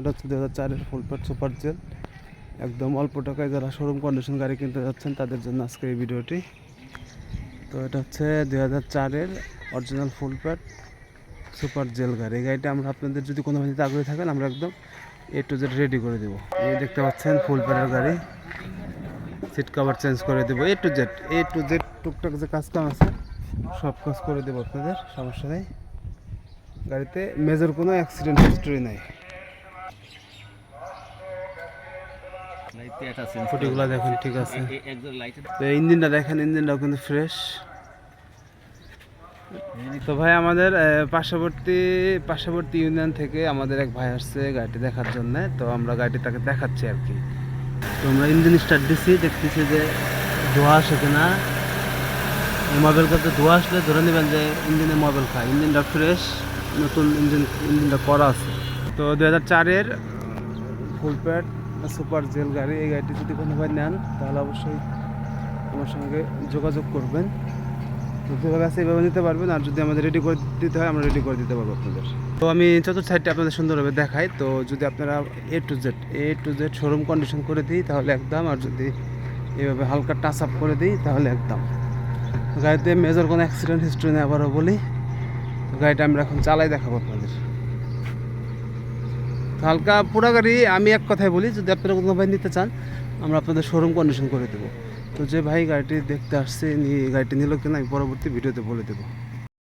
এটা হচ্ছে দু হাজার চারের ফুল প্যাট সুপার জেল একদম অল্প টাকায় যারা শোরুম কন্ডিশন গাড়ি কিনতে যাচ্ছেন, তাদের জন্য আজকে এই ভিডিওটি। তো এটা হচ্ছে দু হাজার চারের অরিজিনাল ফুল প্যাট সুপার জেল গাড়ি। এই গাড়িটা আমরা আপনাদের যদি কোনো ভাবে আগ্রহী থাকেন, আমরা একদম এ টু জেড রেডি করে দেবো। এই দেখতে পাচ্ছেন ফুল প্যাটের গাড়ি। সিট কভার চেঞ্জ করে দেবো। A to Z A to Z টুকটাক যে কাজ আছে, সব কাজ করে দেবো আপনাদের, সমস্যা নেই। গাড়িতে মেজর কোনো অ্যাক্সিডেন্ট হিস্টরি নাই। ফুটিগুলো দেখেন ঠিক আছে। তো ইঞ্জিনটা দেখেন ইঞ্জিনটাও কিন্তু ফ্রেশ তো ভাই আমাদের পার্শ্ববর্তী পার্শ্ববর্তী ইউনিয়ন থেকে আমাদের এক ভাই আসছে গাড়িটি দেখার জন্য। তো আমরা গাড়িটি তাকে দেখাচ্ছি আর কি। তো আমরা ইঞ্জিন স্টার্ট দিচ্ছি দেখতেছি যে ধোঁয়া আসে কিনা। মোবাইল করতে ধোঁয়া আসলে ধরে নেবেন যে ইঞ্জিনে মোবাইল খায়। ইঞ্জিনটা ফ্রেশ নতুন ইঞ্জিন ইঞ্জিনটা করা আছে। তো দু হাজার চারের ফুল প্যাড সুপার জেল গাড়ি, এই গাড়িটি যদি কোনো ভাই নেন, তাহলে অবশ্যই আমার সঙ্গে যোগাযোগ করবেন। তো যেভাবে আছে এইভাবে নিতে পারবেন, আর যদি আমাদের রেডি করে দিতে হয়, আমরা রেডি করে দিতে পারব আপনাদের। তো আমি চতুর্থ সাইডটা আপনাদের সুন্দরভাবে দেখাই। তো যদি আপনারা A to Z A to Z showroom condition করে দিই, তাহলে একদম, আর যদি এইভাবে হালকা টাচ আপ করে দিই, তাহলে একদম। গাড়িতে মেজর কোনো অ্যাক্সিডেন্ট হিস্ট্রি নেই, আবারও বলি। গাড়িটা আমরা এখন চালাই দেখাবো আপনাদের। হালকা পোড়া গাড়ি, আমি এক কথাই বলি, যদি আপনারা কোনো ভাই নিতে চান, আমরা আপনাদের শোরুম কন্ডিশন করে দেবো। তো যে ভাই গাড়িটি দেখতে আসছে নিয়ে গাড়িটি নিল কিনা, আমি পরবর্তী ভিডিওতে বলে দেবো।